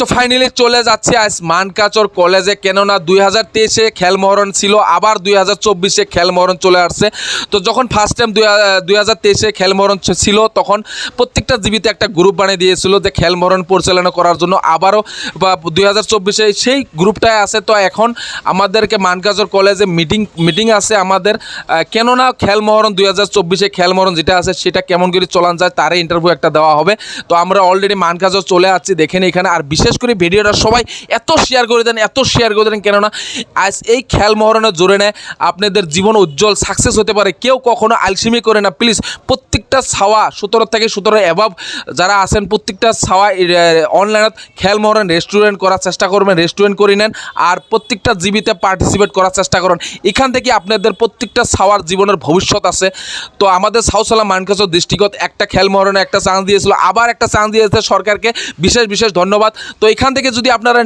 তো ফাইনালি চলে যাচ্ছে আজ মানকাচর কলেজে কেননা দুই হাজার তেইশে খেলমহরণ ছিল, আবার দুই হাজার চব্বিশে খেলমহরণ চলে আসছে। তো যখন ফার্স্ট টাইম দুই হাজার তেইশে খেলমহরণ ছিল, তখন প্রত্যেকটা জীবিতে একটা গ্রুপ বানিয়ে দিয়েছিল যে খেলমহরণ পরিচালনা করার জন্য। আবারও বা দুই হাজার চব্বিশে সেই গ্রুপটায় আছে। তো এখন আমাদেরকে মানকাচর কলেজে মিটিং মিটিং আছে আমাদের। কেননা খেলমহরণ দুই হাজার চব্বিশে খেলমহরণ যেটা আছে, সেটা কেমন করে চলান যায়, তারই ইন্টারভিউ একটা দেওয়া হবে। তো আমরা অলরেডি মানকাচর চলে আসছি দেখেন এখানে। আর বিশেষ করে ভিডিওটা সবাই এত শেয়ার করে দেন, এত শেয়ার করে দেন কেননা আজ এই খেল মহারণের জোরে নেয় আপনাদের জীবন উজ্জ্বল সাকসেস হতে পারে। কেউ কখনো আলসিমি করে না। প্লিজ প্রত্যেকটা ছাওয়া সতেরো থেকে সতেরো অ্যাভাব যারা আছেন, প্রত্যেকটা ছাওয়া অনলাইনত খেল মহরণ রেস্টুরেন্ট করার চেষ্টা করবেন রেস্টুরেন্ট করে নেন আর প্রত্যেকটা জীবিতে পার্টিসিপেট করার চেষ্টা করেন। এখান থেকে আপনাদের প্রত্যেকটা ছাওয়ার জীবনের ভবিষ্যৎ আছে। তো আমাদের সাউসালা মানকাচর দৃষ্টিগত একটা খেল মহরণে একটা চান্স দিয়েছিল, আবার একটা চান্স দিয়েছে সরকারকে। বিশেষ বিশেষ ধন্যবাদ। তো এখান থেকে যদি আপনারা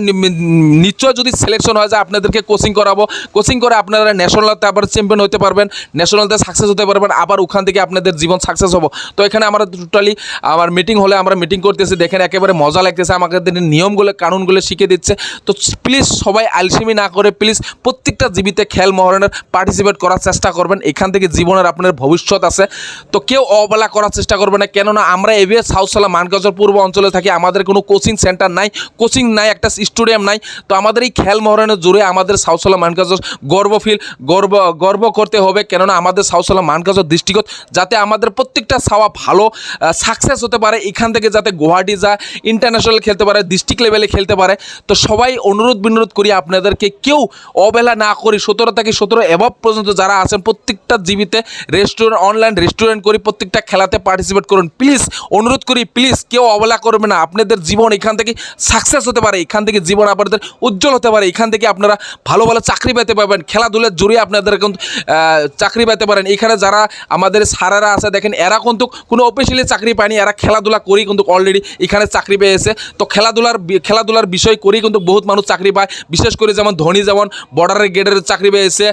নিশ্চয় যদি সিলেকশন হয়ে যায় আপনাদেরকে কোচিং করাবো কোচিং করে আপনারা ন্যাশনালতে আবার চ্যাম্পিয়ন হতে পারবেন ন্যাশনালতে সাকসেস হতে পারবেন, আবার ওখান থেকে আপনাদের জীবন সাকসেস হব। তো এখানে আমরা টোটালি আমার মিটিং হলে আমরা মিটিং করতেছি, দেখেন একেবারে মজা লাগতেছে আমাদের নিয়মগুলো, কানুনগুলো শিখে দিচ্ছে। তো প্লিজ সবাই আলসিমি না করে প্লিজ প্রত্যেকটা জীবিতে খেল মহরণের পার্টিসিপেট করার চেষ্টা করবেন। এখান থেকে জীবনের আপনার ভবিষ্যৎ আছে। তো কেউ অবহেলা করার চেষ্টা করবে না, কেননা আমরা এভিএস সাউথসালা মানগঞ্জের পূর্ব অঞ্চলে থাকি, আমাদের কোনো কোচিং সেন্টার নাই কোচিং নাই, একটা স্টেডিয়াম নাই। তো আমাদের এই খেল মহরণের জোরে আমাদের সাউথসালা মানগঞ্জ গর্ব ফিল গর্ব গর্ব করতে হবে, কেননা আমাদের সাউথসালা মানগঞ্জ দৃষ্টিগত যাতে আমাদের প্রত্যেকটা ছাওয়া ভালো সাকসেস হতে পারে এখান থেকে যাতে গুয়াহাটি যায় ইন্টারন্যাশনাল খেলতে পারে ডিস্ট্রিক্ট লেভেলে খেলতে পারে। তো সবাই অনুরোধ বিনোধ করি আপনাদেরকে কেউ অবহেলা না করি। সতেরো থেকে সতেরো এভাব পর্যন্ত যারা আছেন, প্রত্যেকটা জীবিতে রেস্টুরেন্ট অনলাইন রেস্টুরেন্ট করি প্রত্যেকটা খেলাতে পার্টিসিপেট করুন। প্লিজ অনুরোধ করি প্লিজ কেউ অবহেলা করবে না। আপনাদের জীবন এখান থেকে সাকসেস হতে পারে। এখান থেকে জীবন আপনাদের উজ্জ্বল হতে পারে। এখান থেকে আপনারা ভালো ভালো চাকরি পেতে পারবেন। খেলাধুলার জড়িয়ে আপনাদের কিন্তু চাকরি পেতে পারেন। এখানে যারা আমাদের সারারা আছে, দেখেন এরা কিন্তু কোনো অফিসিয়ালি চাকরি পায়নি, এরা খেলাধুলা করি কিন্তু অলরেডি এখানে চাকরি পেয়েছে তো খেলাধুলার খেলাধুলার বিষয় করি কিন্তু বহুত মানুষ চাকরি পায়। বিশেষ করে যেমন ধোনি যেমন বর্ডারের গেটের চাকরি পেয়েছে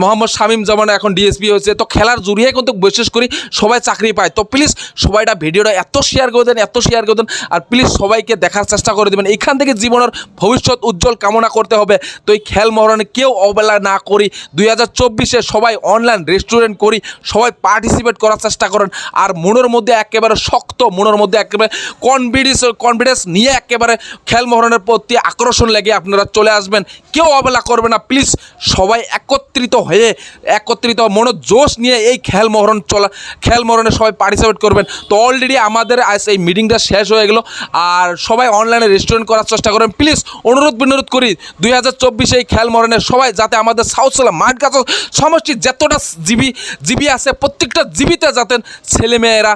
মোহাম্মদ শামিম যেমন এখন ডিএসপি হয়েছে। তো খেলার জড়িয়ে কিন্তু বিশেষ করে সবাই চাকরি পায়। তো প্লিজ সবাইটা ভিডিওটা এত শেয়ার করে দেন, এত শেয়ার করে দেন, আর প্লিজ সবাইকে দেখার চেষ্টা করে দেবেন। এখান থেকে জীবনের ভবিষ্যৎ উজ্জ্বল কামনা করতে হবে। তো এই খেল মহরণে কেউ অবহেলা না করি। দুই সবাই অনলাইন রেস্টুরেন্ট করি, সবাই পার্টিসিপেট করার চেষ্টা করেন। আর মনের মধ্যে একেবারে শক্ত, মনের মধ্যে একেবারে কনফিডেন্স কনফিডেন্স নিয়ে একেবারে মহরণের প্রতি আকর্ষণ লেগে আপনারা চলে আসবেন। কেউ অবহেলা করবে না। প্লিজ সবাই একত্রিত হয়ে, একত্রিত মনোজোশ নিয়ে এই খেল মহরণ চলা খেল মহরণে সবাই পার্টিসিপেট করবেন। তো অলরেডি আমাদের আজ এই মিটিংটা শেষ হয়ে গেল। আর সবাই অনলাইনে রেস্টুরেন্ট করার চেষ্টা করেন প্লিজ অনুরোধ, বিনোরোধ করি, দুই হাজার চব্বিশে এই খেল মহরণে সবাই যাতে আমাদের সাউথ সালা মাঠ কাছে সমষ্টির যতটা জীবী জীবী আছে, প্রত্যেকটা জিবিতে যাতে ছেলেমেয়েরা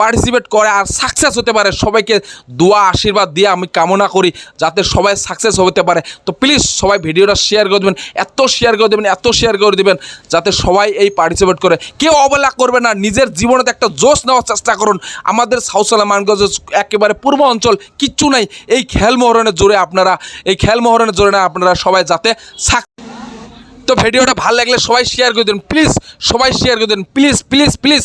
পার্টিসিপেট করে আর সাকসেস হতে পারে। সবাইকে দোয়া, আশীর্বাদ দিয়ে আমি কামনা করি যাতে সবাই সাকসেস হতে পারে। তো প্লিজ সবাই ভিডিওটা শেয়ার করে দেবেন, এত শেয়ার করে দেবেন, এত শেয়ার করে দেবেন যাতে সবাই এই পার্টিসিপেট করে। কেউ অবহেলা করবে না, নিজের জীবনে একটা জোশ নেওয়ার চেষ্টা করুন। আমাদের সাউসালা মানগঞ্জ একেবারে পূর্ব অঞ্চল, কিচ্ছু নাই। এই খেল মহরণের জোরে আপনারা, এই খেল মহরণের জোরে না আপনারা সবাই যাতে সাক তো ভিডিওটা ভালো লাগলে সবাই শেয়ার করে দিন প্লিজ সবাই শেয়ার করে দিন প্লিজ প্লিজ প্লিজ